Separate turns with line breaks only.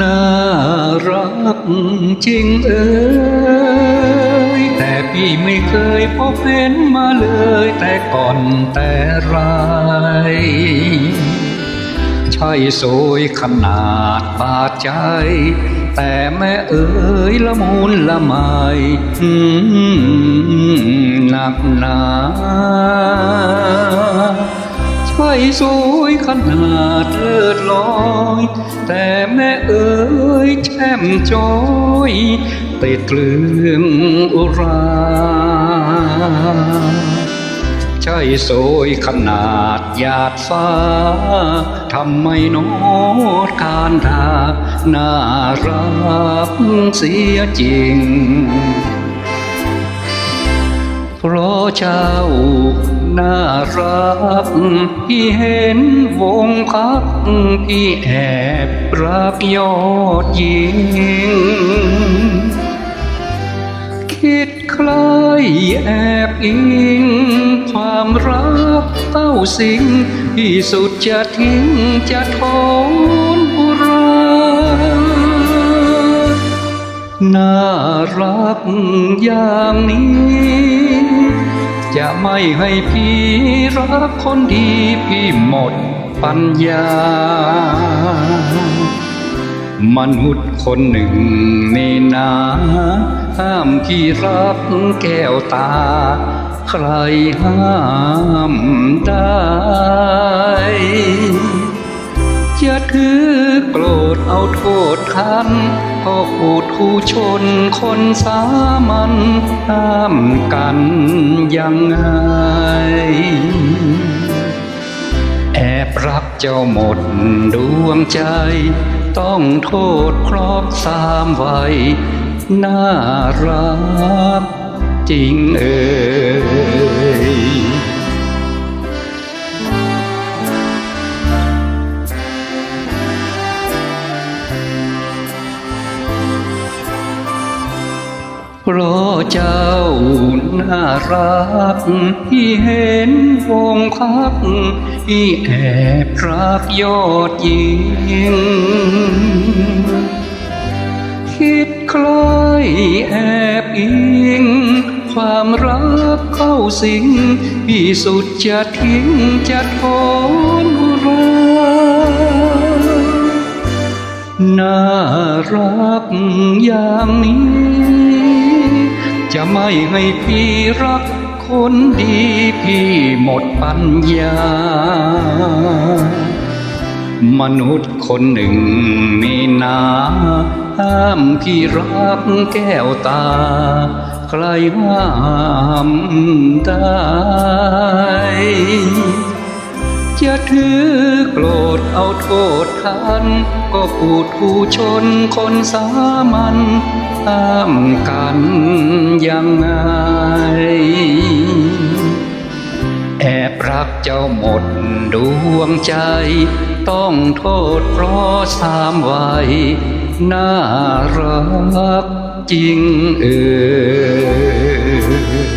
น่ารักจริงเอ่ยแต่พี่ไม่เคยพบเห็นมาเลยแต่ก่อนแต่ไรใช่สวยขนาดบาดใจ แต่แม่เอ๋ยละมุนละไมอืมหนักหนาใช่สวย ยขนาดเลิศลอย แต่แม่เอ๋ยแช่มจอยติดเรื่องอุราใช่สยขนาดหยาดฟ้าทำไมโนดการทาน่ารักเสียจริง เพราะเจ้า น่ารักที่เห็นวงพักที่แอบรักยอดยิง คิดใครแอบอิง ความรักเต้าสิง ที่สุดจะทิ้งจะทนอุราน่ารักอย่างนี้ จะไม่ให้พี่รักคนดีพี่หมดปัญญามนุษย์คนหนึ่งนี่นาห้ามพี่รักแก้วตา ใครห้ามได้จะถือโกรธเอาโทษคัน ก็พูดคู่ชนคนสามัญห้ามกันยังไง แอบรักเจ้าหมดดวงใจ ต้องโทษครอบสามวัยน่ารักจริงเอ่ย เพราะเจ้าน่ารักที่เห็นวงพักที่แอบรักยอดยิงคิดใครแอบอิง ความรักเข้าสิงพี่สุดจะทิ้งจะทนราน่ารักอย่างนี้ จะไม่ให้พี่รักคนดีพี่หมดปัญญา มนุษย์คนหนึ่งนี่นาห้ามพี่รักแก้วตา ใครห้ามได้ จะถือโกรธเอาโทษทันก็พูดผู้ชนคนสามัญห้ามกันยังไง แอบรักเจ้าหมดดวงใจ ต้องโทษเพราะสามวัยน่ารักจริงเอ่ย